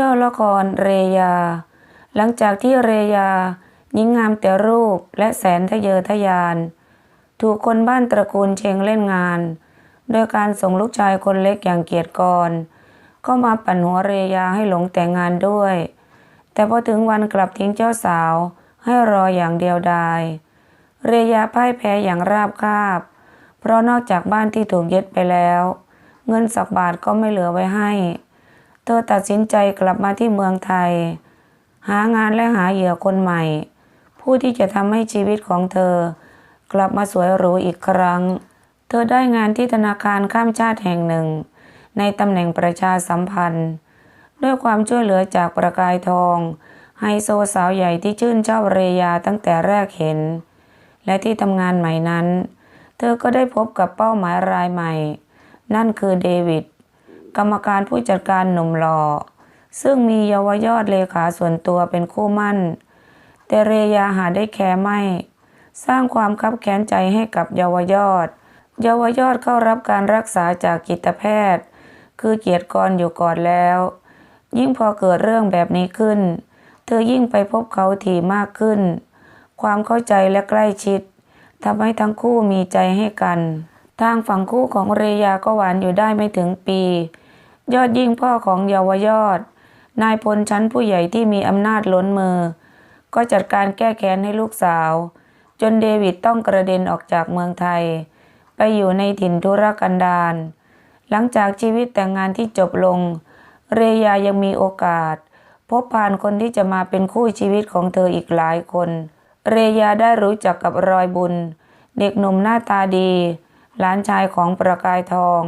ย่อละครเรยา หลังจากที่เรยาหญิงงามแต่รูปและแสนทะเยอทะยาน ถูกคนบ้านตระกูลเชงเล่นงาน โดยการส่งลูกชายคนเล็กอย่างเกียรติกรก็มาปั่นหัวเรยาให้หลงแต่งงานด้วย แต่พอถึงวันกลับทิ้งเจ้าสาวให้รออย่างเดียวดาย เรยาพ่ายแพ้อย่างราบคาบ เพราะนอกจากบ้านที่ถูกยึดไปแล้ว เงินสักบาทก็ไม่เหลือไว้ให้ เธอตัดสินใจกลับมาที่เมืองไทย หางานและหาเหยื่อคนใหม่ ผู้ที่จะทำให้ชีวิตของเธอ กลับมาสวยหรูอีกครั้ง เธอได้งานที่ธนาคารข้ามชาติแห่งหนึ่ง ในตำแหน่งประชาสัมพันธ์ ด้วยความช่วยเหลือจากประกายทองไฮโซสาวใหญ่ที่ชื่นชอบเรยาตั้งแต่แรกเห็น และที่ทำงานใหม่นั้น เธอก็ได้พบกับเป้าหมายรายใหม่ นั่นคือเดวิด กรรมการผู้จัดการหนุ่มหล่อซึ่งมีเยาวยอดเลขาส่วนตัวเป็นคู่มั่น แต่เรยาหาได้แคร์ไม่ สร้างความคับแค้นใจให้กับเยาวยอด เยาวยอดเข้ารับการรักษาจากจิตแพทย์ คือเกียรติกรอยู่ก่อนแล้ว ยิ่งพอเกิดเรื่องแบบนี้ขึ้น เธอยิ่งไปพบเขาถี่มากขึ้น ความเข้าใจและใกล้ชิดทำให้ทั้งคู่มีใจให้กัน ทางฝั่งคู่ของเรยาก็หวานอยู่ได้ไม่ถึงปี ยอดยิ่งพ่อของเยาวยอด นายพลชั้นผู้ใหญ่ที่มีอำนาจล้นมือ ก็จัดการแก้แค้นให้ลูกสาว จนเดวิดต้องกระเด็นออกจากเมืองไทย ไปอยู่ในถิ่นทุรกันดารหลังจากชีวิตแต่งงานที่จบลง เรยายังมีโอกาส พบผ่านคนที่จะมาเป็นคู่ชีวิตของเธออีกหลายคน เรยาได้รู้จักกับรอยบุญ เด็กหนุ่มหน้าตาดี หลานชายของประกายทอง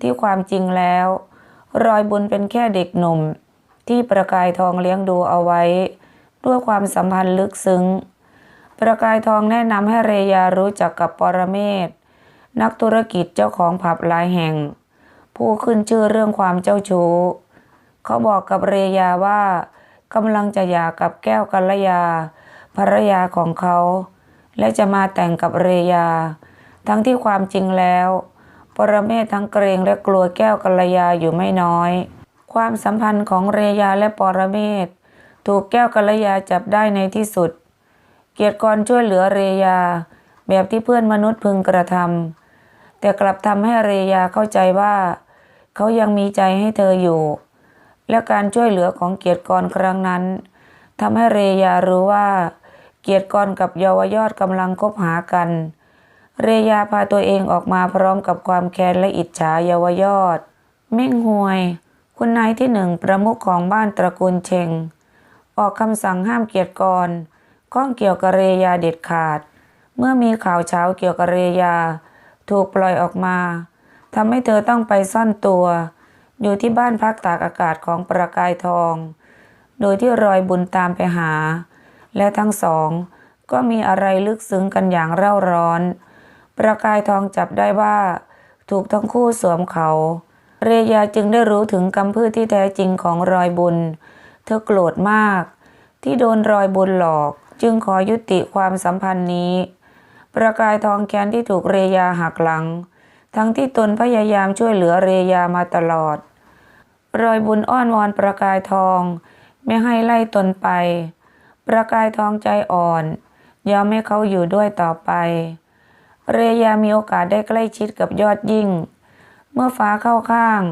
ที่ความจริงแล้ว รอยบุญเป็นแค่เด็กหนุ่ม ที่ประกายทองเลี้ยงดูเอาไว้ ด้วยความสัมพันธ์ลึกซึ้ง ประกายทองแนะนำให้เรยารู้จักกับปรเมศนักธุรกิจเจ้าของผับหลายแห่ง ผู้ขึ้นชื่อเรื่องความเจ้าชู้ เขาบอกกับเรยาว่ากำลังจะหย่ากับแก้วกัลยาภรรยาของเขา และจะมาแต่งกับเรยา ทั้งที่ความจริงแล้ว ปรเมศทั้งเกรงและกลัวแก้วกัลยาอยู่ไม่น้อย ความสัมพันธ์ของเรยาและปรเมศถูกแก้วกัลยาจับได้ในที่สุด เกียรติกรช่วยเหลือเรยา แบบที่เพื่อนมนุษย์พึงกระทำแต่กลับทำให้เรยาเข้าใจว่า เขายังมีใจให้เธออยู่ และการช่วยเหลือของเกียรติกรครั้งนั้นทำให้เรยารู้ว่า เกียรติกรกับเยาวยอดกำลังคบหากัน เรยาพาตัวเองออกมาพร้อมกับความแค้นและอิจฉาเยาวยอด เม่งหวย คุณนายที่หนึ่งประมุขของบ้านตระกูลเชง ออกคำสั่งห้ามเกียรติกรข้องเกี่ยวกับเรยาเด็ดขาด เมื่อมีข่าวเช้าเกี่ยวกับเรยา ถูกปล่อยออกมาทำให้เธอต้องไปซ่อนตัว อยู่ที่บ้านพักตากอากาศของประกายทอง โดยที่รอยบุญตามไปหา และทั้งสองก็มีอะไรลึกซึ้งกันอย่างเร่าร้อน ประกายทองจับได้ว่า ถูกทั้งคู่สวมเขา เรยาจึงได้รู้ถึงกำพืชที่แท้จริงของรอยบุญ เธอโกรธมาก ที่โดนรอยบุญหลอก จึงขอยุติความสัมพันธ์นี้ ประกายทองแค้นที่ถูกเรยาหักหลัง ทั้งที่ตนพยายามช่วยเหลือเรยามาตลอด รอยบุญอ้อนวอนประกายทอง ไม่ให้ไล่ตนไป ประกายทองใจอ่อนยอมให้เขาอยู่ด้วยต่อไป เรยามีโอกาสได้ใกล้ชิดกับยอดยิ่ง เมื่อฟ้าเข้าข้าง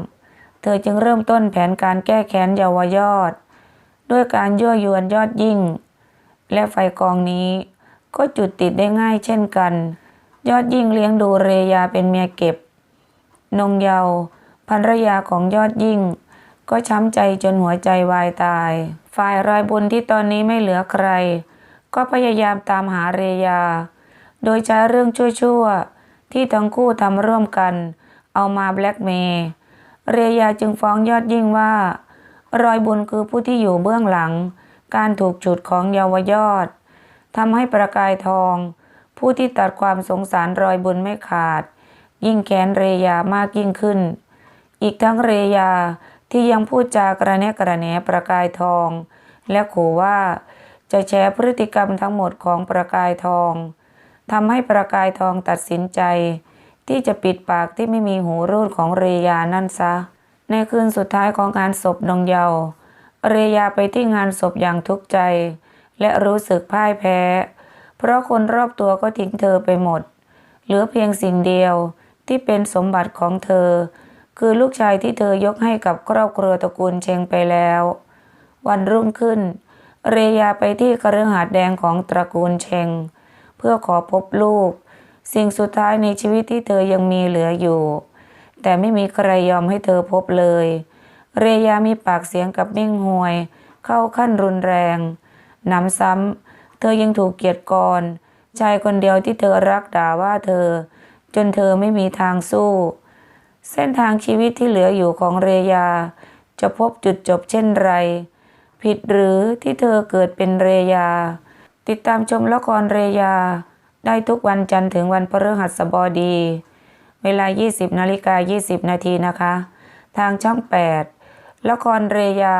เธอจึงเริ่มต้นแผนการแก้แค้นเยาวยอด ด้วยการยั่วยวนยอดยิ่ง และไฟกองนี้ ก็จุดติดได้ง่ายเช่นกัน ยอดยิ่งเลี้ยงดูเรยาเป็นเมียเก็บ นงเยาว์ภรรยาของยอดยิ่ง ก็ช้ำใจจนหัวใจวายตาย ฝ่ายรายบุญที่ตอนนี้ไม่เหลือใคร ก็พยายามตามหาเรยา โดยใช้เรื่องชั่วๆ ที่ทั้งคู่ทำร่วมกัน เอามาแบล็กเมย์เรยาจึงฟ้องยอดยิ่งว่า รอยบุญคือผู้ที่อยู่เบื้องหลัง การถูกฉุดของเยาวยอดทำให้ประกายทอง ผู้ที่ตัดความสงสารรอยบุญไม่ขาด ยิ่งแค้นเรยามากยิ่งขึ้น อีกทั้งเรยาที่ยังพูดจากระแนะกระแหนประกายทอง และขู่ว่าจะแชร์พฤติกรรมทั้งหมดของประกายทอง ทำให้ประกายทองตัดสินใจ ที่จะปิดปากที่ไม่มีหูรูดของเรยานั่นซะ ในคืนสุดท้ายของงานศพนงเยาว์เรยาไปที่งานศพอย่างทุกข์ใจ และรู้สึกพ่ายแพ้ เพราะคนรอบตัวก็ทิ้งเธอไปหมด เหลือเพียงสิ่งเดียวที่เป็นสมบัติของเธอ คือลูกชายที่เธอยกให้กับครอบครัวตระกูลเชงไปแล้ว วันรุ่งขึ้น เรยาไปที่คฤหาสน์แดงของตระกูลเชง เพื่อขอพบลูก สิ่งสุดท้ายในชีวิตที่เธอยังมีเหลืออยู่ แต่ไม่มีใครยอมให้เธอพบเลย เรยามีปากเสียงกับมิ่งหวย เข้าขั้นรุนแรงหนำซ้ำเธอยังถูกเกียดกรชายคนเดียวที่เธอรักด่าว่าเธอ จนเธอไม่มีทางสู้ เส้นทางชีวิตที่เหลืออยู่ของเรยา จะพบจุดจบเช่นไร ผิดหรือที่เธอเกิดเป็นเรยา ติดตามชมละครเรยา ได้ทุกวันจันทร์ถึงวันพฤหัสบดี เวลา 20นาฬิกา20 นาทีนะคะ ทางช่อง 8 ละครเรยา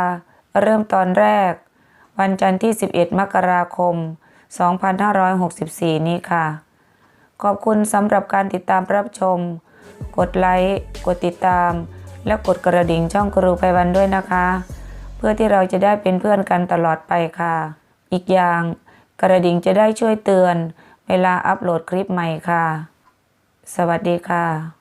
เริ่มตอนแรก วันจันทร์ที่ 11 มกราคม 2564 นี้ค่ะ ขอบคุณสำหรับการติดตามรับชม กดไลค์ กดติดตาม และกดกระดิ่งช่องครูไพวันด้วยนะคะ เพื่อที่เราจะได้เป็นเพื่อนกันตลอดไปค่ะ อีกอย่าง กระดิ่งจะได้ช่วยเตือน เวลาอัปโหลดคลิปใหม่ค่ะ สวัสดีค่ะ